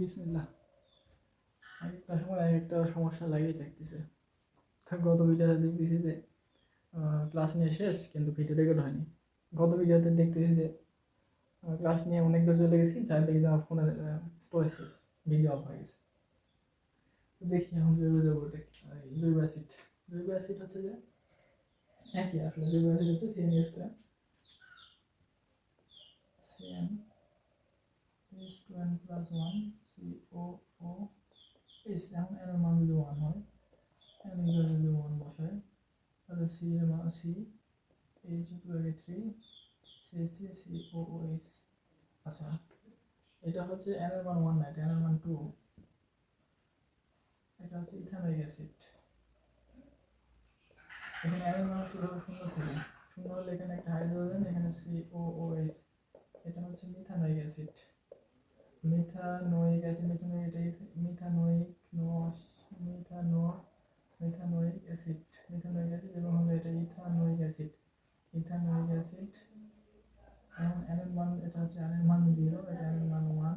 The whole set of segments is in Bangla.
বিসমিল্লাহ। একটা সময় এক একটা সমস্যা লাগিয়ে থাকতেছে গত ভিডিওতে দেখতেছি যে ক্লাস নিয়ে শেষ, কিন্তু ভিডিও রেকর্ড হয়নি। গত ভিডিওতে দেখতেছি যে ক্লাস নিয়ে অনেক দূর চলে গেছি চার দেখি আমার ফোনের স্টোরেজ শেষ ভিডিও অফ হয়ে গেছে। দেখি এখন জৈব জৈব জৈব অ্যাসিড জৈব অ্যাসিড হচ্ছে যে, একই আসলে। জৈব অ্যাসিড হচ্ছে সিএন ইউজ করে। C N is 2n plus 1 COO is এখন এর মান যদি 1 হয় এর যদি 1 বসায় তাহলে c এর মান c h টু আগে 3 CH3 COOH আচ্ছা এটা হচ্ছে n এর মান 1 না এটা n এর মান 2 এটা হচ্ছে ইথানোয়িক অ্যাসিড এখানে n এর মান শুরু হবে শূন্য থেকে শূন্য হলে এখানে একটা হাইড্রোজেন এখানে COOH এটা হচ্ছে methanoic acid methanoic acid methanoic এটাই মিথানোয়িক নোস মিথানো মিথানোয়িক অ্যাসিড মিথানোয়িক অ্যাসিড এবং হলো এটা ইথানোয়িক অ্যাসিড ইথানোয়িক অ্যাসিড এখন এন এর মান এটা হচ্ছে এন এর মান জিরো এটা এন এর মান ওয়ান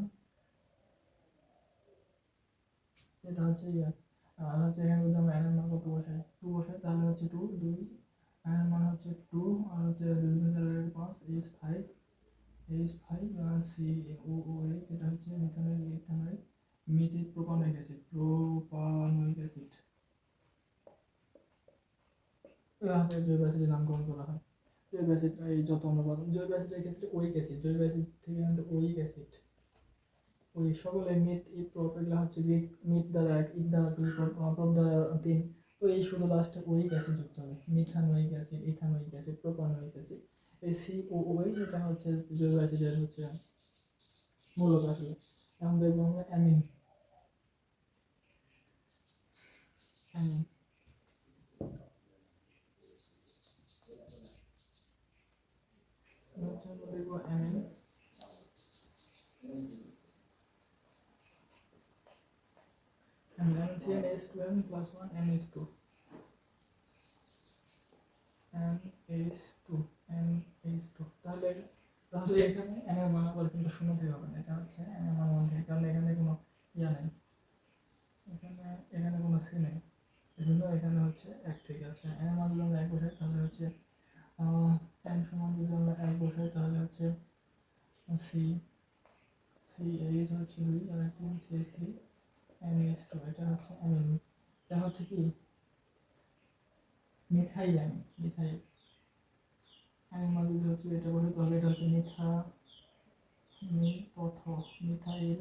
এটা হচ্ছে ইয়া আর হচ্ছে এখানে যদি আমরা এন এর মান কত বসাই টু বসাই তাহলে হচ্ছে টু দুই এন এর মান হচ্ছে টু আর হচ্ছে দুই দুই পাঁচ H five H five C O O H এটা হচ্ছে methanoic ethanoic methyl propanoic acid propanoic acid. এভাবে জৈব অ্যাসিডের নামকরণ করা হয়। জৈব অ্যাসিড, এই যত আমরা পাবো, জৈব অ্যাসিডের ক্ষেত্রে ওইক অ্যাসিড, জৈব অ্যাসিড থেকে কিন্তু ওইক অ্যাসিড। ওই সকলে মিথ ইট প্রপ এগুলো হচ্ছে যে মিথ দ্বারা এক ইট দ্বারা দুই, প্রপ দ্বারা তিন। তো এই শুধু লাস্টে ওইক অ্যাসিড যুক্ত হবে। Methanoic acid ethanoic acid propanoic acid. এই সি ও ওই যেটা হচ্ছে জৈব অ্যাসিডের হচ্ছে। মূলক আসলে। এখন দেখব আমরা অ্যামিন অ্যামিন আমরা দেখব amine S two M plus one N S two N H two N H two তাহলে তাহলে এখানে এন এর মান আবার কিন্তু শূন্য থেকে হবে না, এটা হচ্ছে এন এর মান থেকে কারণ এখানে কোনো ইয়া নেই। এখানে এখানে কোনো সি নেই। এই জন্য এখানে হচ্ছে এক থেকে আছে। এন এর মান যদি আমরা এক বসাই, তাহলে হচ্ছে এন সমান যদি আমরা এক বসাই, তাহলে হচ্ছে, সি সি এইচ হচ্ছে দুই, আর তিন C C N H two, এটা হচ্ছে অ্যামিন এটা হচ্ছে কি? মিথাইল অ্যামিন মিথাইল অ্যানিমাল যদি হচ্ছে এটা বলে, তাহলে এটা হচ্ছে মিথা myth methyl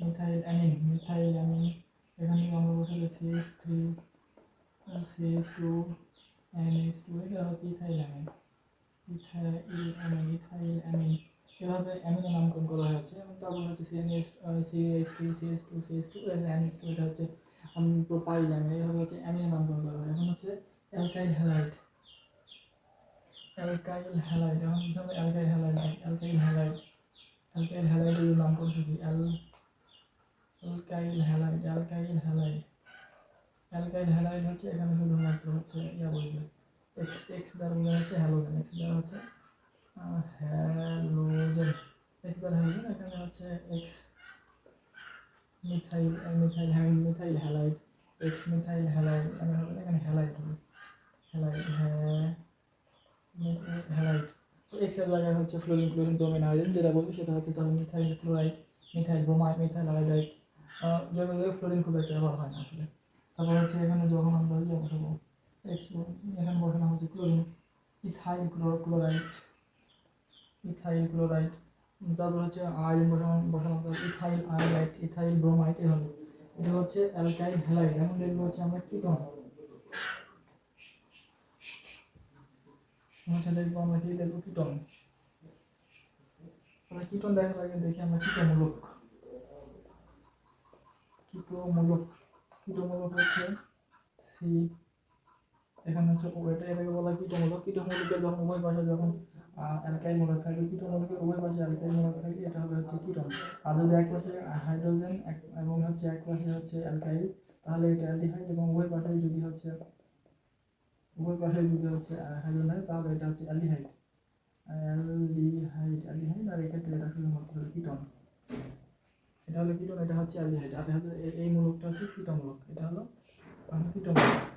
methyl amine methyl amine এখানে আমরা বসালে C S three C S two N S two এটা হচ্ছে ethyl amine ethyl amine ethyl amine এভাবে অ্যামিনের নামকরণ করা হয়েছে, এবং তারপর হচ্ছে C N S C S three C S two C S two N S two এটা হচ্ছে আমি প্রোপাইল অ্যামিন এভাবে হচ্ছে অ্যামিনের নামকরণ করা হয়। এখন হচ্ছে অ্যালকাইল হ্যালাইড অ্যালকাইল হ্যালাইড এখন ধরো alkyl halide alkyl halide alkyl হ্যালাইডের নামকরণ কি? অ্যাল alkyl halide alkyl halide alkyl halide হচ্ছে এখানে শুধুমাত্র হচ্ছে ইয়া বলবে। এক্স এক্স দ্বারা বোঝা হচ্ছে হ্যালোজেন এক্স দ্বারা হচ্ছে হ্যালোজেন এক্স দ্বারা হ্যালোজেন এখানে হচ্ছে X methyl methyl methyl halide X methyl halide এখানে হ্যালাইড হবে। হ্যালাইড হ্যাঁ। হ্যালাইড তো এক্সের জায়গায় হচ্ছে ফ্লোরিন ক্লোরিন যেটা বলবি, সেটা হচ্ছে তাহলে methyl chloride methyl bromide methyl iodide যেগুলো ফ্লোরিন খুব ব্যবহার হয় না আসলে। তারপর হচ্ছে এখানে যখন আমরা এখানে বসানো হচ্ছে chlorine ethyl chloride ethyl chloride তারপর হচ্ছে আয়রন বসানো বসানো ইথাইল আয়োডাইড ইথাইল ব্রোমাইড এভাবে। এটা হচ্ছে অ্যালকাইল হ্যালাইড দেখব হচ্ছে আমরা কিটন হচ্ছে দেখব আমরা কি দেখব কিটন আমরা কিটন দেখার আগে দেখি আমরা কীটমূলক কীটমূলক কীটমূলক হচ্ছে? সি, এখানে হচ্ছে এটা এটাকে বলা হয় কীটমূলক কীটমূলকের যখন উভয় পাশে যখন অ্যালকাইল মূলক থাকে কীটমূলকের উভয় পাশে অ্যালকাইল মূলক থাকে, এটা হবে হচ্ছে কিটন। আর যদি এক পাশে হাইড্রোজেন এবং হচ্ছে এক পাশে হচ্ছে অ্যালকাইল, তাহলে এটা অ্যালডিহাইড, এবং উভয় পাশে যদি হচ্ছে উভয় পাশে যদি হচ্ছে হাইড্রোজেন থাকে তাহলে এটা হচ্ছে অ্যালডিহাইড অ্যালডিহাইড অ্যালডিহাইড আর এক্ষেত্রে এটা শুধুমাত্র কিটন এটা হলো কিটন এটা হচ্ছে অ্যালডিহাইড আর এই মূলকটা হচ্ছে কীটমূলক এটা হলো কিটোমূলক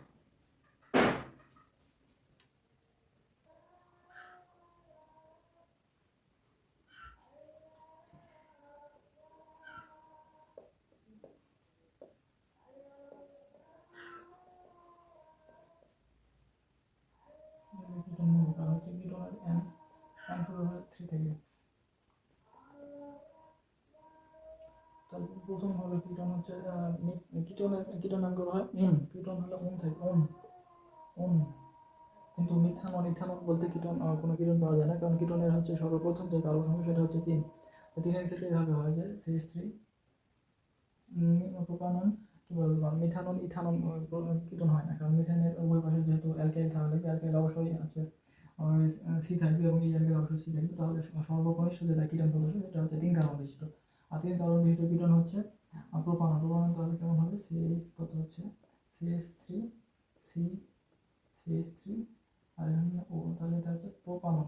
কিটোন মূলক আর হচ্ছে কিটোনের এন এন শুরু হয় থ্রি থেকে তাহলে প্রথম হলো কীটন হচ্ছে কিটোনের কিটোন নাম করা হয়। উন কীটন হলো উন থাকে উন উন কিন্তু মিথানন ইথানন বলতে কীটন কোনো কীটন পাওয়া যায় না। কারণ কীটনের হচ্ছে সর্বপ্রথম যে কারণ হবে সেটা হচ্ছে তিন। তিনের ক্ষেত্রে এভাবে হয় যে সিএস থ্রি প্রোপানন কি বলব মিথানন ইথানন কিটোন হয় না। কারণ মিথানের উভয় পাশে যেহেতু অ্যালকাইল থাকা অ্যালকাইল অবশ্যই হচ্ছে সি থাকবে এবং এই অ্যালকাইল অবশ্যই সি থাকবে। তাহলে সর্বকনিষ্ঠ যেটা কিটোন প্রদর্শন সেটা হচ্ছে তিন কার্বন বিশিষ্ট তিন কার্বন বিশিষ্ট কিটোন হচ্ছে প্রোপানন প্রোপানন তাহলে কেমন হবে? সিএস কত হচ্ছে? C S three C C S three আর এখানে ও তাহলে এটা হচ্ছে প্রোপানন।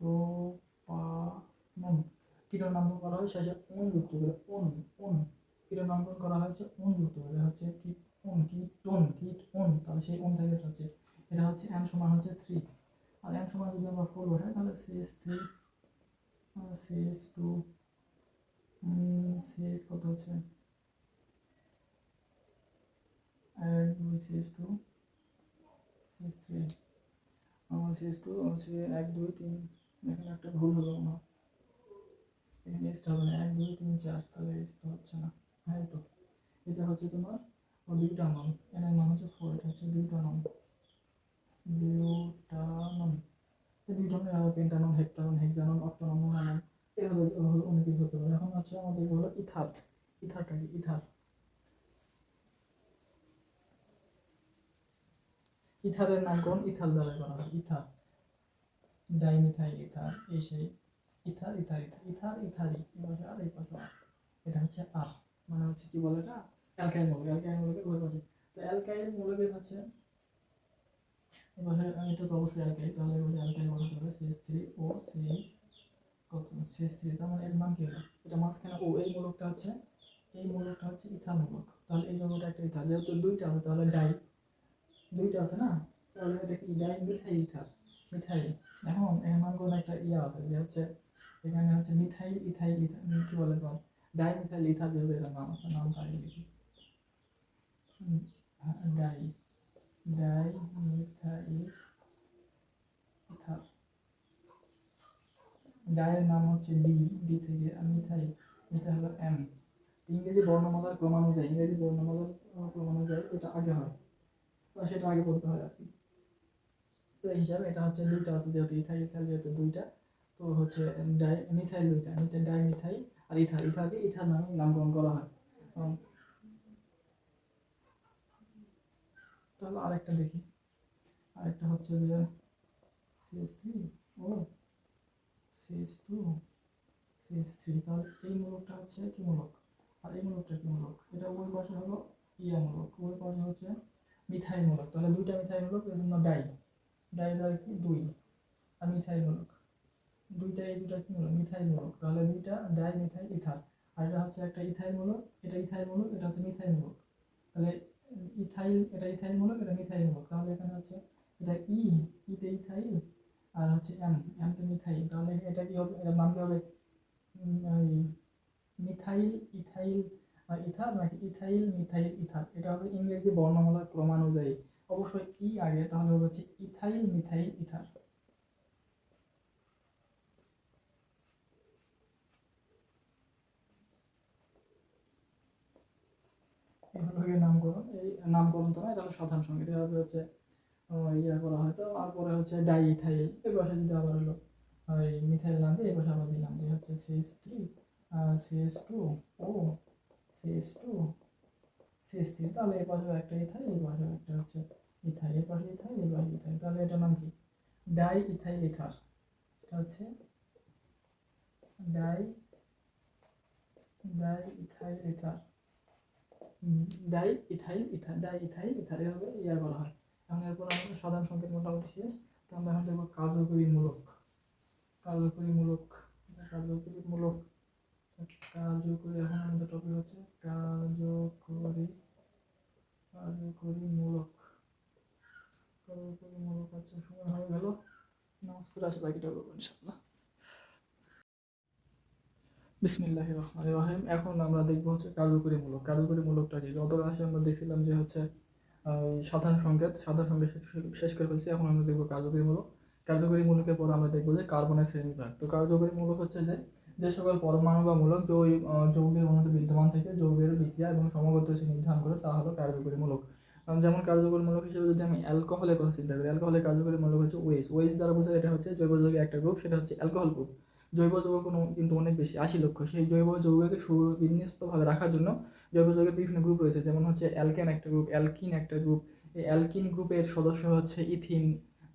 প্রোপানন। কিটোর নামকরণ করা হয় শেষে উন যুক্ত করে উন উন। কিটোর নামকরণ করা হয়েছে উন যুক্ত করে এটা হচ্ছে কি উন কিটোন কিট উন তাহলে সেই উন থেকে এটা হচ্ছে এটা হচ্ছে এন সমান হচ্ছে থ্রি আর এন সমান যদি আমরা ফোর বসাই তাহলে C S three C S two C S কত হচ্ছে এক দুই টু সিএস আমার সিএস টু হচ্ছে এক দুই তিন এখানে একটা ভুল হলো আমার এখানে এসটা হবে এক দুই তিন চার তাহলে এস তো হচ্ছে না হ্যাঁ তো এটা হচ্ছে তোমার বিউটানন এন এর মান হচ্ছে ফোর এটা হচ্ছে যে বিউটানন এভাবে পেন্টানন হেক্টানন হেক্সানন অক্টানন মোনানন এভাবে অনেক হতে পারে এখন হচ্ছে আমাদের হলো ইথার ইথারটা কি ইথার ইথারের নামকরণ ইথার দ্বারা করা হয় ইথার ডাইমিথাইল ইথার এই সেই ইথার ইথার ইথার ইথার ইথারি আর এই পাশে এটা হচ্ছে আর মানে হচ্ছে কি বলে এটা অ্যালকাইল মূলক অ্যালকাইল মূলকের উভয় পাশে তো অ্যালকাইল মূলকের হচ্ছে এবারে এটা তো অবশ্যই অ্যালকাইল তাহলে অ্যালকাইল বসাতে হবে C S three O C S C S three তার মানে এর নাম কি হলো? এটা মাঝখানে ও এই মূলকটা হচ্ছে এই মূলকটা হচ্ছে ইথার মূলক। তাহলে এই জন্যটা একটা ইথার যেহেতু দুইটা আছে তাহলে ডাই দুইটা আছে না? তাহলে এটা কি ডাই? Methyl ether methyl. এখন এর নাম কোনো একটা ইয়া আছে যে হচ্ছে এখানে হচ্ছে মিথাইল ইথাইল ইথার কি বলে তো ডাই মিথাইল ইথার যেহেতু এটার নাম আছে নামটা আগে লিখি। হ্যাঁ, ডাই ডাই মিথাইল ইথার ডায়ের নাম হচ্ছে ডি ডি থেকে মিথাইল মিথাইল হলো এম। ইংরেজি বর্ণমালার ক্রমানুযায়ী ইংরেজি বর্ণমালার ক্রমানুযায়ী যেটা আগে হয়। তো সেটা আগে পড়তে হয় আর কি তো এই হিসাবে এটা হচ্ছে দুইটা আছে, যেহেতু ইথাইল ইথাইল যেহেতু দুইটা, তো হচ্ছে ডাই, মিথাইল দুইটা, মিথাইল ডাই, মিথাইল আর ইথার। ইথারকে ইথার নামে নামকরণ করা হয়। তাহলে আরেকটা দেখি। আরেকটা হচ্ছে যে C S three O C S two C S three তাহলে এই মূলকটা হচ্ছে কি মূলক আর এই মূলকটা কি মূলক এটা উভয় পাশে হলো ইয়া মূলক উভয় পাশে হচ্ছে মিথাইল মূলক তাহলে দুইটা মিথাইল মূলক এর জন্য ডাই। ডাই দ্বারা কি? দুই। আর মিথাইল মূলক দুইটা, এই দুটা কি মূলক মিথাইল মূলক তাহলে দুইটা, ডাই, মিথাইল, ইথার। আর এটা হচ্ছে একটা ইথাইল মূলক এটা ইথাইল মূলক এটা হচ্ছে মিথাইল মূলক তাহলে ইথাইল, এটা ইথাইল মূলক এটা মিথাইল মূলক তাহলে এখানে হচ্ছে এটা ই ইতে ইথাইল আর হচ্ছে এম এমতে মিথাইল তাহলে এটা কি হবে এটার নাম কি হবে? মিথাইল ইথাইল ইথার নাকি ইথাইল মিথাইল ইথার এটা হবে ইংরেজি বর্ণমালার ক্রমানুযায়ী। অবশ্যই ই আগে তাহলে হবে হচ্ছে ইথাইল মিথাইল ইথার এগুলো হয়ে নামকরণ এই নামকরণ তো না এটা হলো সাধারণ সংকেত এভাবে হচ্ছে আহ, ইয়া করা হয়। তো আর পরে হচ্ছে ডাই ইথাইল এই পাশে যদি আবার হলো, ওই মিথাইল নাম দিয়ে এই পাশে আবার দিলাম। যে হচ্ছে C S three C S two O C S two C S three তাহলে এই পাশে একটা ইথাইল এই পাশে একটা হচ্ছে ইথাইল এই পাশে ইথাইল এই পাশে ইথাইল। তাহলে এটার নাম কি? Di ethyl ether. এটা হচ্ছে di di ethyl ether. Di ethyl ether, di ethyl ether, এভাবে ইয়া করা হয়। এখন এরপর আমাদের সাধারণ সংকেত মোটামুটি শেষ। তো আমরা এখন দেখব কার্যকরী মূলক কার্যকরী মূলক কার্যকরী এখন আমাদের টপিক হচ্ছে কার্যকরী কার্যকরী মূলক কার্যকরী মূলক হচ্ছে সময় হয়ে গেল। নামাজ পড়ে আসে বাকিটা করব ইনশাল্লাহ বিসমিল্লাহ রহমান রহিম। এখন আমরা দেখব হচ্ছে কার্যকরী মূলক কার্যকরী মূলকটা কি গত ক্লাসে আমরা দেখছিলাম যে হচ্ছে সাধারণ সংকেত সাধারণ সংকেত শেষ- করে ফেলছি। এখন আমরা দেখব কার্যকরী মূলক কার্যকরী মূলকের পর আমরা দেখব যে কার্বনের শ্রেণীবিভাগ তো কার্যকরী মূলক হচ্ছে যে যে সকল পরমাণু বা মূলক যৌগের অণুতে বিদ্যমান থেকে যৌগের বিক্রিয়া এবং হচ্ছে নির্ধারণ করে, তা হলো কার্যকরী মূলক যেমন কার্যকরী মূলক হিসেবে যদি আমি অ্যালকোহলের কথা চিন্তা করি অ্যালকোহলের কার্যকরী মূলক হচ্ছে ওয়েস ওয়েস দ্বারা বোঝায় এটা হচ্ছে জৈব যৌগের একটা গ্রুপ সেটা হচ্ছে অ্যালকোহল গ্রুপ জৈব যৌগ কোনো কিন্তু অনেক বেশি, আশি লক্ষ। সেই জৈব যৌগকে সুবিন্যস্তভাবে রাখার জন্য জৈব যৌগের বিভিন্ন গ্রুপ রয়েছে, যেমন হচ্ছে অ্যালকেন একটা গ্রুপ অ্যালকিন একটা গ্রুপ এই অ্যালকিন গ্রুপের সদস্য হচ্ছে ইথিন,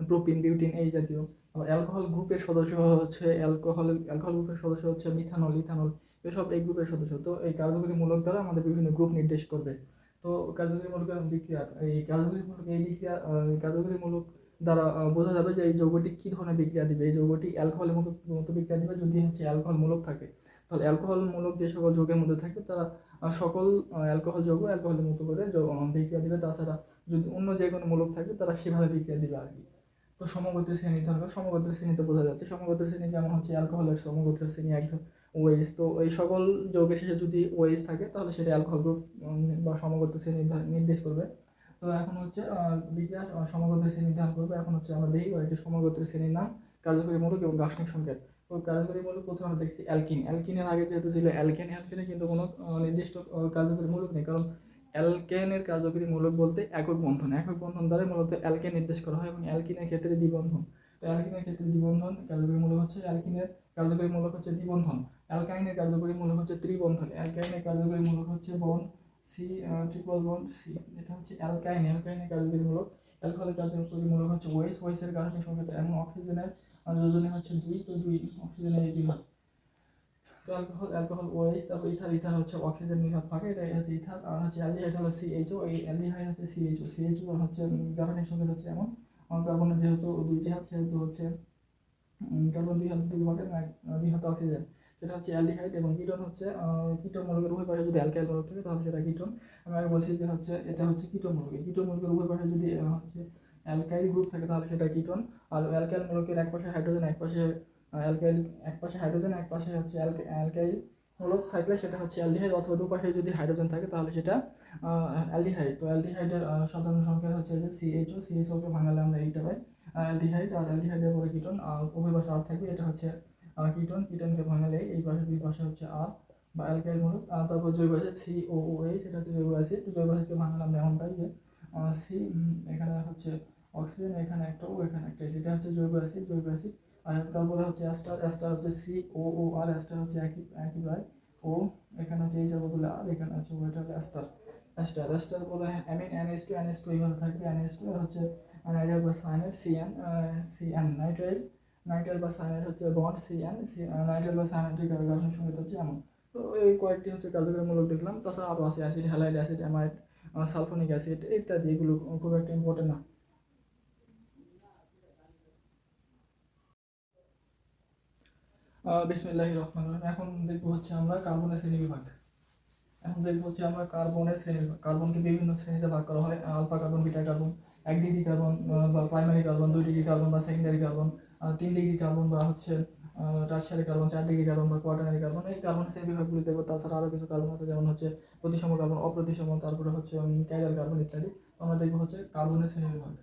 প্রোপিন, বিউটিন এই জাতীয়। আবার অ্যালকোহল গ্রুপের সদস্য হচ্ছে অ্যালকোহল অ্যালকোহল গ্রুপের সদস্য হচ্ছে মিথানল, ইথানল, এসব এই গ্রুপের সদস্য। তো এই কার্যকরী মূলক দ্বারা আমাদের বিভিন্ন গ্রুপ নির্দেশ করবে। তো কার্যকরী মূলকের বিক্রিয়া, এই কার্যকরী মূলক, এই বিক্রিয়া কার্যকরী মূলক দ্বারা বোঝা যাবে যে এই যৌগটি কী ধরনের বিক্রিয়া দিবে। এই যৌগটি অ্যালকোহলের মতো মতো বিক্রিয়া দিবে যদি হচ্ছে অ্যালকোহল মূলক থাকে। তাহলে অ্যালকোহল মূলক যে সকল যৌগের মধ্যে থাকে, তারা সকল অ্যালকোহল যৌগ অ্যালকোহলের মতো করে বিক্রিয়া দিবে। তাছাড়া যদি অন্য যে কোনো মূলক থাকে তারা সেভাবে বিক্রিয়া দিবে আর কি। তো সমগোত্রীয় শ্রেণি করে সমগোত্রীয় শ্রেণীতে বোঝা যাচ্ছে সমগোত্রীয় শ্রেণি যেমন হচ্ছে অ্যালকোহলের সমগোত্রীয় শ্রেণি একদম ওয়েস তো এই সকল যৌগের শেষে যদি ওয়েস থাকে তাহলে সেটা অ্যালকোহল গ্রুপ বা সমগোত্র শ্রেণি নির্দেশ করবে। তো এখন হচ্ছে বিক্রিয়া আহ, সমগোত্র শ্রেণি নির্ধারণ করবে। এখন হচ্ছে আমরা দেখি কয়েকটি সমগোত্র শ্রেণির নাম কার্যকরী মূলক এবং গাঠনিক সংকেত। কার্যকরী মূলক প্রথমে আমরা দেখছি অ্যালকিন। অ্যালকিনের আগে যেহেতু ছিল অ্যালকেন, অ্যালকেনে কিন্তু কোনো নির্দিষ্ট কার্যকরী মূলক নেই। কারণ অ্যালকেনের কার্যকরী মূলক বলতে একক বন্ধন। একক বন্ধন দ্বারা মূলত অ্যালকেন নির্দেশ করা হয় এবং অ্যালকিনের ক্ষেত্রে দ্বিবন্ধন। তো অ্যালকিনের ক্ষেত্রে দ্বিবন্ধন কার্যকরী মূলক হচ্ছে অ্যালকিনের কার্যকরী মূলক হচ্ছে দ্বিবন্ধন। অ্যালকাইনের কার্যকরী মূলক হচ্ছে ত্রিবন্ধন। অ্যালকাইনের কার্যকরী মূলক হচ্ছে বন সি ট্রিপল বন সি এটা হচ্ছে অ্যালকাইন। অ্যালকাইনের কার্যকরী মূলক, অ্যালকোহলের কার্যকরী মূলক হচ্ছে ওয়েস। ওয়েসের কারণে সংকেত এবং অক্সিজেনের আহ, যোজনী হচ্ছে দুই তো দুই অক্সিজেনের এই দুই ভাগ তো অ্যালকোহল অ্যালকোহল ওয়েস তারপর ইথার ইথার হচ্ছে অক্সিজেন নিঘাত থাকে এটা হচ্ছে ইথার আর হচ্ছে অ্যালডিহাইড হলো সিএইচও এই অ্যালডিহাইড হচ্ছে সিএইচও সিএইচও হচ্ছে কার্বনের সংকেত হচ্ছে এমন। কার্বনের যেহেতু দুইটি হাত সেহেতু হচ্ছে কার্বন দুই হাত দুই এক, দুই অক্সিজেন সেটা হচ্ছে অ্যালডিহাইড এবং কিটোন হচ্ছে কিটোন মূলকের উভয় পাশে যদি অ্যালকাইল মূলক থাকে তাহলে সেটা কিটোন আমি আগে বলছি যে হচ্ছে এটা হচ্ছে কিটোন এই কিটোন মূলকের উভয় পাশে যদি হচ্ছে অ্যালকাইল গ্রুপ থাকে তাহলে সেটা কিটোন। আর অ্যালকাইল মূলকের এক পাশে হাইড্রোজেন এক পাশে অ্যালকাইল এক পাশে হাইড্রোজেন এক পাশে হচ্ছে অ্যালকাইল মূলক থাকলে সেটা হচ্ছে অ্যালডিহাইড অথবা দুপাশে যদি হাইড্রোজেন থাকে তাহলে সেটা অ্যালডিহাইড। তো অ্যালডিহাইডের সাধারণ সংখ্যা হচ্ছে যে সিএইচও সিএইচওকে ভাঙালে আমরা এইটা পাই অ্যালডিহাইড। আর অ্যালডিহাইডের পরে কিটোন, আর উভয় পাশে আর থাকবে, এটা হচ্ছে কিটোন। কিটোনকে ভাঙালে এই পাশে, দুই পাশে হচ্ছে আর বা অ্যালকাইল মূলক। তারপর জৈব অ্যাসিড ও এইচ এটা হচ্ছে জৈব অ্যাসিড। জৈব অ্যাসিডকে ভাঙালে আমরা এমন পাই যে সি এখানে হচ্ছে অক্সিজেন এখানে একটা ও এখানে একটা এটা হচ্ছে জৈব অ্যাসিড জৈব অ্যাসিড আর তারপরে হচ্ছে অ্যাস্টার অ্যাস্টার হচ্ছে C O O R ester হচ্ছে একই একই প্রায় ও এখানে হচ্ছে এইচের বদলে আর এখানে হচ্ছে ওইটা হলো অ্যাস্টার অ্যাস্টার অ্যাস্টার বলে amine N S two N S two এইভাবে থাকবে। এনএস টু হচ্ছে নাইট্রাইল বা cyanide C N C N nitrile nitrile বা সায়ানাইড হচ্ছে বন্ড সিএন নাইট্রাইল বা সায়ানাইডের গাঠনিক সংকেত হচ্ছে এমন। তো এই কয়েকটি হচ্ছে কার্যকরীমূলক দেখলাম। তাছাড়া আরও আছে acid halide acid amide sulphonic acid, ইত্যাদি, এগুলো খুব একটা ইম্পর্টেন্ট না। বিসমিল্লাহ রহমান রহিম। এখন দেখব হচ্ছে আমরা কার্বনের শ্রেণি বিভাগ। এখন দেখব হচ্ছে আমরা কার্বনের শ্রেণি কার্বনকে বিভিন্ন শ্রেণীতে ভাগ করা হয়। আলফা কার্বন, বিটা কার্বন, এক ডিগ্রি কার্বন, বা প্রাইমারি কার্বন, দুই ডিগ্রি কার্বন, বা সেকেন্ডারি কার্বন তিন ডিগ্রি কার্বন, বা হচ্ছে টার্সারি কার্বন চার ডিগ্রি কার্বন বা কোয়াটারি কার্বন এই কার্বনের শ্রেণি বিভাগগুলি দেখব। তাছাড়া আরও কিছু কার্বন আছে, যেমন হচ্ছে প্রতিসম কার্বন অপ্রতিসম, তারপরে হচ্ছে ক্যারিয়ার কার্বন ইত্যাদি। আমরা দেখব হচ্ছে কার্বনের শ্রেণি বিভাগ।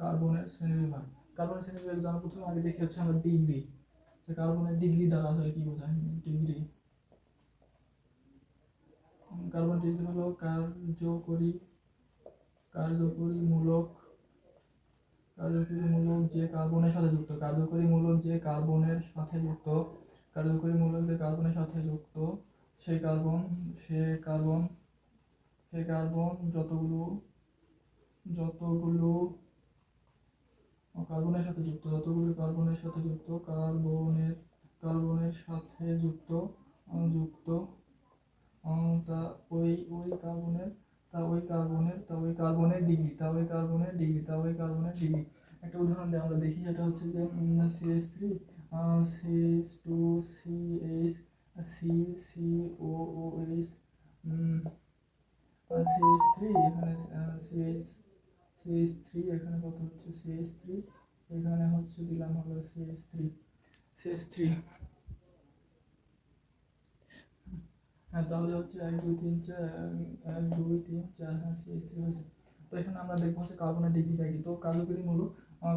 কার্বনের শ্রেণীবিভাগ কার্বনের শ্রেণীবিভাগ জানার প্রথমে আগে দেখি হচ্ছে আমরা ডিগ্রি কার্বনের ডিগ্রি দ্বারা আসলে কি বোঝায়? ডিগ্রি কার্বন ডিগ্রি হলো কার্যকরী কার্যকরী মূলক যে কার্বনের সাথে যুক্ত কার্যকরী মূলক যে কার্বনের সাথে যুক্ত কার্যকরী মূলক যে কার্বনের সাথে যুক্ত, সেই কার্বন, সে কার্বন সে কার্বন যতগুলো যতগুলো কার্বনের সাথে যুক্ত, যতগুলো কার্বনের সাথে যুক্ত, কার্বনের কার্বনের সাথে যুক্ত যুক্ত তা ওই ওই কার্বনের তা ওই কার্বনের তা ওই কার্বনের ডিগ্রি তা ওই কার্বনের ডিগ্রি তা ওই কার্বনের ডিগ্রি। একটা উদাহরণ দিয়ে আমরা দেখি, সেটা হচ্ছে যে C S three C S two C S C C O O H C S three এখানে C S C S three এখানে কত হচ্ছে? সিএস থ্রি এখানে হচ্ছে দিলাম হলো C S three C C S three হ্যাঁ তাহলে হচ্ছে এক, দুই, তিন, চার, এক দুই, তিন, চার হ্যাঁ থ্রি হয়েছে তো এখানে আমরা দেখব হচ্ছে কার্বনের ডিগ্রিটা কি? তো কার্যকরী মূল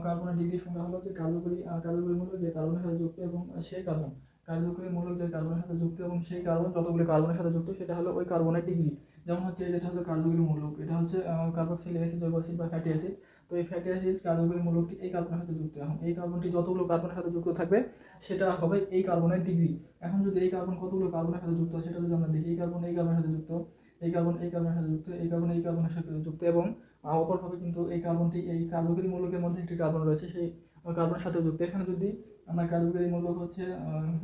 কার্বনের ডিগ্রি সংখ্যা হলো যে কার্যকরী কার্যকরী মূলক যে কার্বনের সাথে যুক্ত এবং সেই কার্বন। কার্যকরী মূলক যে কার্বনের সাথে যুক্ত এবং সেই কার্বন যতগুলি কার্বনের সাথে যুক্ত, সেটা হলো ওই কার্বনের ডিগ্রি। যেমন হচ্ছে যেটা হচ্ছে কার্যকরী মূলক এটা হচ্ছে কার্বক্সিল অ্যাসিড জৈব অ্যাসিড বা ফ্যাটি অ্যাসিড তো এই ফ্যাটি অ্যাসিড কার্যকরী মূলকটি এই কার্বনের সাথে যুক্ত। এখন এই কার্বনটি যতগুলো কার্বনের সাথে যুক্ত থাকবে সেটা হবে এই কার্বনের ডিগ্রি। এখন যদি এই কার্বন কতগুলো কার্বনের সাথে যুক্ত, সেটা যদি আমরা দেখি, এই কার্বন এই কার্বনের সাথে যুক্ত, এই কার্বন এই কার্বনের সাথে যুক্ত, এই কার্বন এই কার্বনের সাথে যুক্ত এবং অপরভাবে কিন্তু এই কার্বনটি এই কার্বকরী মূলকের মধ্যে একটি কার্বন রয়েছে, সেই কার্বনের সাথে যুক্ত। এখানে যদি আমরা কার্বকরী মূলক হচ্ছে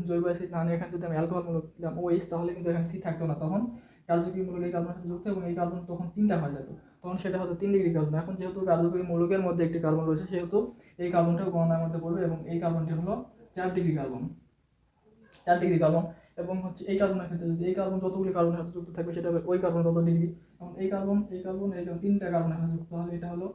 জৈব অ্যাসিড না নিয়ে এখানে যদি আমি অ্যালকোহল মূলক দিলাম ওএইচ তাহলে কিন্তু এখানে সি থাকতো না। তখন কার্যকরী মূলক এই কার্বনের সাথে যুক্ত এবং এই কার্বন তখন তিনটা হয়ে যেত। তখন সেটা হতো তিন ডিগ্রি কার্বন। এখন যেহেতু কার্যকরী মূলকের মধ্যে একটি কার্বন রয়েছে, সেহেতু এই কার্বনটাও গণনার মধ্যে পড়বে এবং এই কার্বনটি হলো চার ডিগ্রি কার্বন চার ডিগ্রি কার্বন এবং হচ্ছে এই কার্বনের ক্ষেত্রে যদি এই কার্বন যতগুলি কার্বনের সাথে যুক্ত থাকবে, সেটা ওই কার্বন তত ডিগ্রি এবং এই কার্বন এই কার্বন এই কার্বন তিনটা কার্বনের সাথে যুক্ত। তাহলে এটা হলো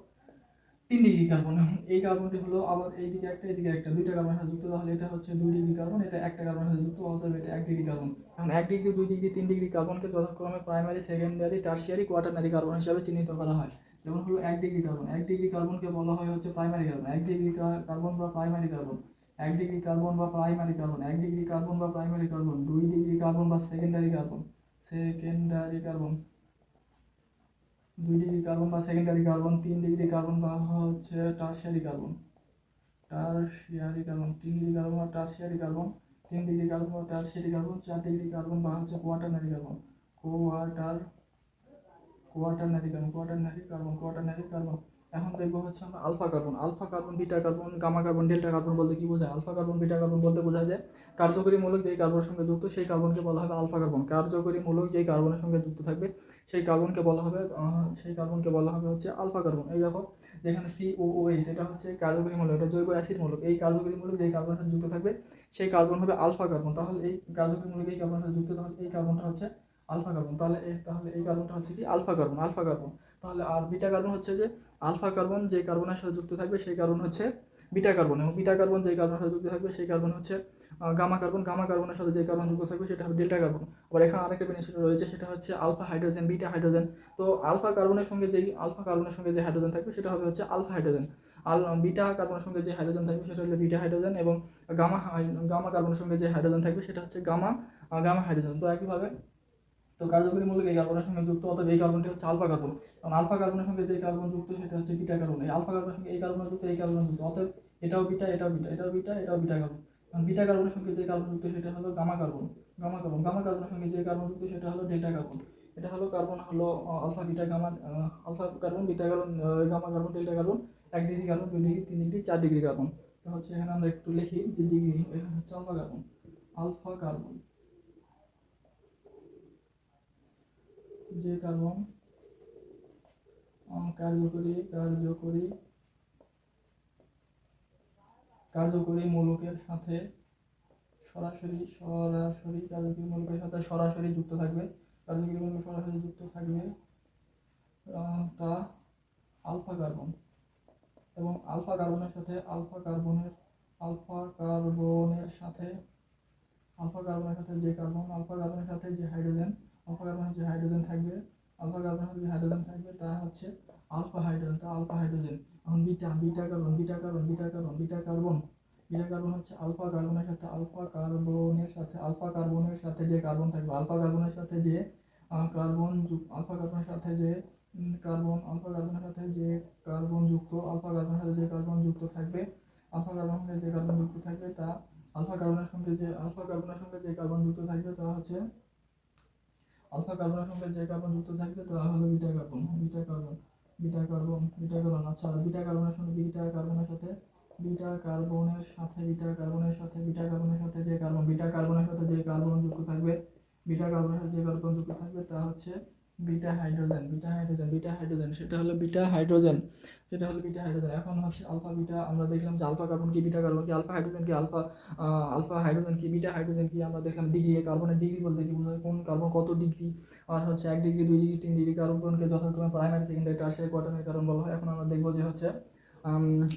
তিন ডিগ্রি কার্বন এই কার্বনটি হলো আবার এইদিকে একটা এইদিকে একটা। দুইটা কার্বনের সাথে যুক্ত। তাহলে এটা হচ্ছে দুই ডিগ্রি কার্বন এটা একটা কার্বনের সাথে যুক্ত, অতএব এটা এক ডিগ্রি কার্বন এখন এক ডিগ্রি দুই ডিগ্রি তিন ডিগ্রি কার্বনকে যথাক্রমে primary secondary tertiary quaternary carbon হিসাবে চিহ্নিত করা হয়। যেমন হলো এক ডিগ্রি কার্বন এক ডিগ্রি কার্বনকে বলা হয় হচ্ছে প্রাইমারি কার্বন এক ডিগ্রি কার্বন বা প্রাইমারি কার্বন এক ডিগ্রি কার্বন বা প্রাইমারি কার্বন এক ডিগ্রি কার্বন বা প্রাইমারি কার্বন দুই ডিগ্রি কার্বন বা সেকেন্ডারি কার্বন সেকেন্ডারি কার্বন দুই ডিগ্রি কার্বন বা সেকেন্ডারি কার্বন তিন ডিগ্রি কার্বন বা হচ্ছে টার্সিয়ারি কার্বন টার্সিয়ারি কার্বন তিন ডিগ্রি কার্বন বা টার্সিয়ারি কার্বন তিন ডিগ্রি কার্বন বা টার্সিয়ারি কার্বন চার ডিগ্রি কার্বন বা হচ্ছে quaternary carbon quarter quaternary carbon quaternary carbon quaternary carbon এখন দেখব হচ্ছে আমরা alpha carbon alpha carbon beta carbon gamma carbon delta carbon বলতে কি বোঝায়? আলফা কার্বন বিটা কার্বন বলতে বোঝায় যে কার্যকরী মূলক যেই কার্বনের সঙ্গে যুক্ত সেই কার্বনকে বলা হবে আলফা কার্বন কার্যকরী মূলক যেই কার্বনের সঙ্গে যুক্ত থাকবে সেই কার্বনকে বলা হবে সেই কার্বনকে বলা হবে হচ্ছে আলফা কার্বন এই দেখো, যেখানে সি ও ও এইচ এটা হচ্ছে কার্যকরী মূলক এটা জৈব অ্যাসিড মূলক এই কার্যকরী মূলক যেই কার্বনের সাথে যুক্ত থাকবে, সেই কার্বন হবে আলফা কার্বন তাহলে এই কার্যকরী মূলক এই কার্বনের সাথে যুক্ত, তাহলে এই কার্বনটা হচ্ছে আলফা কার্বন। তাহলে তাহলে এই কার্বনটা হচ্ছে কি? Alpha carbon alpha carbon. তাহলে আর বিটা কার্বন হচ্ছে যে আলফা কার্বন যে কার্বনের সাথে যুক্ত থাকবে সেই কার্বন হচ্ছে বিটা কার্বন এবং বিটা কার্বন যে কার্বনের সাথে যুক্ত থাকবে সেই কার্বন হচ্ছে গামা কার্বন। গামা কার্বনের সাথে যে কার্বন যুক্ত থাকবে সেটা হবে ডেল্টা কার্বন। আবার এখানে আরেকটা বেনিফিট রয়েছে, সেটা হচ্ছে আলফা হাইড্রোজেন, বিটা হাইড্রোজেন। তো আলফা কার্বনের সঙ্গে যেই, আলফা কার্বনের সঙ্গে যে হাইড্রোজেন থাকবে সেটা হবে হচ্ছে আলফা হাইড্রোজেন। আল, বিটা কার্বনের সঙ্গে যে হাইড্রোজেন থাকবে সেটা হলো বিটা হাইড্রোজেন এবং গামা গামা কার্বনের সঙ্গে যে হাইড্রোজেন থাকবে সেটা হচ্ছে গামা গামা হাইড্রোজেন। তো একইভাবে তো কার্যকরী মূলক এই কার্বনের সঙ্গে যুক্ত অথবা এই কার্বনটি হচ্ছে আলফা কার্বন কারণ আলফা কার্বনের সঙ্গে যে কার্বন যুক্ত, সেটা হচ্ছে বিটা কার্বন এই আলফা কার্বনের সঙ্গে এই কার্বন যুক্ত, এই কার্বন যুক্ত। অতএব এটাও বিটা এটাও বিটা এটাও বিটা এটাও বিটা কার্বন কারণ বিটা কার্বনের সঙ্গে যে কার্বন যুক্ত, সেটা হলো gamma carbon gamma carbon gamma কার্বনের সঙ্গে যে কার্বন যুক্ত, সেটা হলো ডেল্টা কার্বন এটা হলো কার্বন হলো alpha beta gamma alpha carbon beta carbon gamma carbon delta carbon এক ডিগ্রি কার্বন দুই ডিগ্রি তিন ডিগ্রি চার ডিগ্রি কার্বন তো হচ্ছে এখানে আমরা একটু লিখি যে ডিগ্রি এখানে হচ্ছে আলফা কার্বন আলফা কার্বন যে আহ, কার্যকরী কার্যকরী কার্যকরী মূলকের সাথে। সরাসরি সরাসরি কার্যকরী মূলকের সাথে সরাসরি যুক্ত থাকবে। কার্যকরী মূলক সরাসরি যুক্ত থাকবে। তা আলফা কার্বন। এবং আলফা কার্বনের সাথে আলফা কার্বনের আলফা কার্বনের সাথে আলফা কার্বনের সাথে যে কার্বন আলফা কার্বনের সাথে যে হাইড্রোজেন আলফা কার্বনের যে হাইড্রোজেন থাকবে আলফা কার্বনের সাথে যে হাইড্রোজেন থাকবে তা হচ্ছে আলফা হাইড্রোজেন তা আলফা হাইড্রোজেন এখন beta beta carbon beta carbon beta carbon beta carbon beta carbon হচ্ছে আলফা কার্বনের সাথে আলফা কার্বনের সাথে আলফা কার্বনের সাথে যে কার্বন থাকবে আলফা কার্বনের সাথে যে কার্বন যুক- আলফা কার্বনের সাথে যে কার্বন আলফা কার্বনের সাথে যে কার্বন যুক্ত আলফা কার্বনের সাথে যে কার্বন যুক্ত থাকবে আলফা কার্বনের সাথে যে কার্বন যুক্ত থাকবে তা আলফা কার্বনের সঙ্গে যে আলফা কার্বনের সঙ্গে যে কার্বন যুক্ত থাকবে তা হচ্ছে আলফা কার্বনের সঙ্গে যে কার্বন যুক্ত থাকবে, তা হলো beta carbon. Beta carbon beta carbon beta carbon. আচ্ছা বিটা কার্বনের সঙ্গে বিটা কার্বনের সাথে, বিটা কার্বনের সাথে, বিটা কার্বনের সাথে, বিটা কার্বনের সাথে যে কার্বন, বিটা কার্বনের সাথে যে কার্বন যুক্ত থাকবে, বিটা কার্বনের সাথে যে কার্বন যুক্ত থাকবে, তা হচ্ছে beta hydrogen beta hydrogen beta hydrogen, সেটা হলো বিটা হাইড্রোজেন। সেটা হলো বিটা হাইড্রোজেন। এখন হচ্ছে আলফা, বিটা, আমরা দেখলাম যে আলফা কার্বন কি, বিটা কার্বন কি, আলফা হাইড্রোজেন কি, আলফা আলফা হাইড্রোজেন কি, বিটা হাইড্রোজেন কি, আমরা দেখলাম ডিগ্রি কার্বনের ডিগ্রি বলতে কি বোঝায়, কোন কার্বন কত ডিগ্রি, আর হচ্ছে এক ডিগ্রি, দুই ডিগ্রি, তিন ডিগ্রি কার্বনকে যথাক্রমে primary secondary tertiary quaternary carbon বলা হয়। এখন আমরা দেখব যে হচ্ছে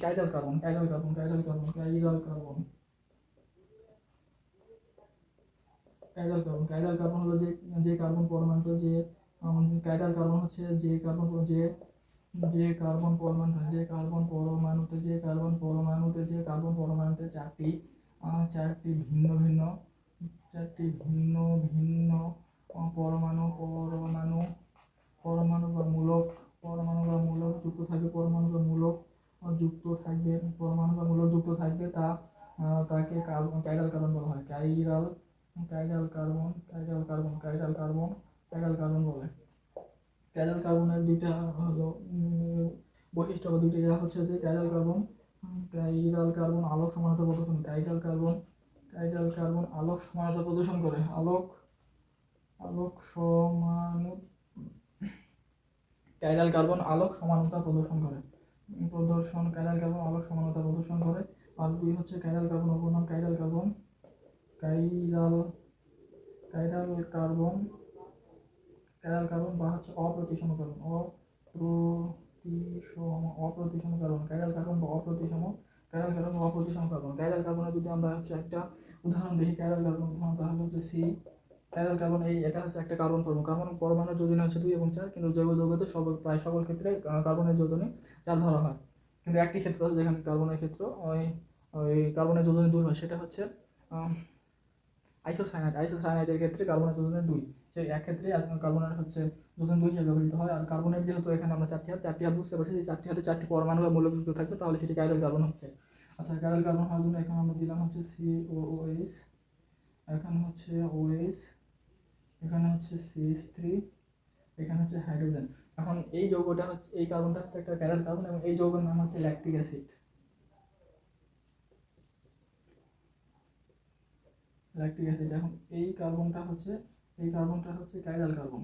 chiral carbon chiral carbon chiral carbon chiral carbon chiral carbon chiral carbon হলো যে যে কার্বন পরমাণু যে কাইরাল কার্বন হচ্ছে যে কার্বন যে যে কার্বন পরমাণু, যে কার্বন পরমাণুতে, যে কার্বন পরমাণুতে, যে কার্বন পরমাণুতে চারটি চারটি ভিন্ন ভিন্ন, চারটি ভিন্ন ভিন্ন পরমাণু পরমাণু পরমাণু বা মূলক, পরমাণু বা মূলক যুক্ত থাকবে, পরমাণু বা মূলক যুক্ত থাকবে, পরমাণু বা মূলক যুক্ত থাকবে, তা তাকে কার্বন কাইরাল কার্বন বলা হয়। Chiral chiral carbon chiral carbon chiral carbon chiral carbon বলে। কাইরাল কার্বনের দুইটা হলো বৈশিষ্ট্য বা দুইটা ইয়া হচ্ছে যে chiral carbon um, chiral carbon আলোক সমানতা প্রদর্শন কাইরাল কার্বন কাইরাল কার্বন আলোক সমানতা প্রদর্শন করে। আলোক আলোক সমান কাইরাল কার্বন আলোক সমানতা প্রদর্শন করে। প্রদর্শন কাইরাল কার্বন আলোক সমানতা প্রদর্শন করে। আর দুই হচ্ছে কাইরাল কার্বন অপর নাম carbon chiral chiral carbon chiral carbon বা হচ্ছে অপ্রতিসম কার্বন অপ্রতিসম অপ্রতিসম কার্বন কাইরাল কার্বন বা অপ্রতিসম কাইরাল কার্বন বা অপ্রতিসম কার্বন কাইরাল কার্বনে যদি আমরা হচ্ছে একটা উদাহরণ দেখি কাইরাল কার্বন উদাহরণ তাহলে হচ্ছে সি কাইরাল কার্বন এই, এটা হচ্ছে একটা কার্বন পরমাণু। কার্বন পরমাণুর যোজনী হচ্ছে দুই এবং চার, কিন্তু জৈব যৌগতে সব, প্রায় সকল ক্ষেত্রে কার্বনের যোজনী চার ধরা হয়। কিন্তু একটি ক্ষেত্র আছে যেখানে কার্বনের ক্ষেত্র, ওই ওই কার্বনের যোজনী দুই হয়, সেটা হচ্ছে আইসোসায়ানাইড আইসোসায়ানাইডের ক্ষেত্রে কার্বনের যোজনী দুই। সেই এক ক্ষেত্রে কার্বনের হচ্ছে যোজন দুই হিসেবে ব্যবহৃত হয়। আর কার্বনের যেহেতু এখানে আমরা চারটি হাত চারটি হাত বুঝতে পারছি যে চারটি হাতে চারটি পরমাণু বা মৌলক যুক্ত থাকবে, তাহলে সেটি কাইরাল কার্বন হচ্ছে। আচ্ছা কাইরাল কার্বন হওয়ার জন্য এখানে আমরা দিলাম হচ্ছে সি ও ওএস এখানে হচ্ছে ওএস এখানে হচ্ছে সিএস থ্রি এখানে হচ্ছে হাইড্রোজেন এখন এই যৌগটা হচ্ছে, এই কার্বনটা হচ্ছে একটা কাইরাল কার্বন এবং এই যৌগের নাম হচ্ছে ল্যাকটিক অ্যাসিড ল্যাকটিক অ্যাসিড এখন এই কার্বনটা হচ্ছে এই কার্বনটা হচ্ছে কাইরাল কার্বন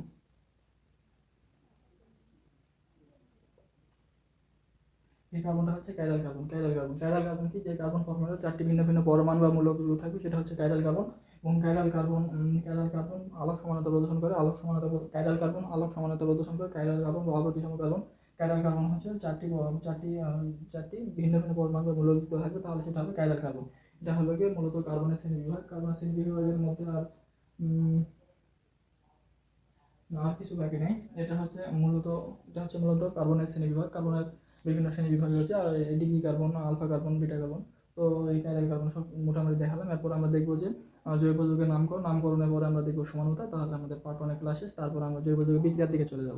এই কার্বনটা হচ্ছে chiral carbon chiral carbon chiral carbon কি? যে কার্বন পরমাণু চারটি ভিন্ন ভিন্ন পরমাণু বা মূলকগুলো থাকবে, সেটা হচ্ছে কাইরাল কার্বন এবং কাইরাল কার্বন কাইরাল কার্বন আলোক সমানতা প্রদর্শন করে, আলোক সমানতা কাইরাল কার্বন আলোক সমানতা প্রদর্শন করে কাইরাল কার্বন বা অপ্রতিসম কার্বন কাইরাল কার্বন হচ্ছে চারটি চারটি চারটি ভিন্ন ভিন্ন পরমাণু বা মূলক থাকবে, তাহলে সেটা হবে কাইরাল কার্বন এটা হলো গিয়ে মূলত কার্বনের শ্রেণি বিভাগ কার্বনের শ্রেণি বিভাগের মধ্যে আর আর কিছু বাকি নেই। এটা হচ্ছে মূলত, এটা হচ্ছে মূলত কার্বনের শ্রেণি বিভাগ। কার্বনের বিভিন্ন শ্রেণি বিভাগ রয়েছে, আর degree carbon, alpha carbon, beta carbon. তো এই কাইরাল কার্বন সব মোটামুটি দেখালাম। এরপর আমরা দেখব যে জৈব যৌগের নামকরণ। নামকরণের পরে আমরা দেখব সমানতা। তাহলে আমাদের পার্ট ওয়ানের ক্লাস শেষ। তারপর আমরা জৈব যৌগ বিক্রিয়ার দিকে চলে যাব।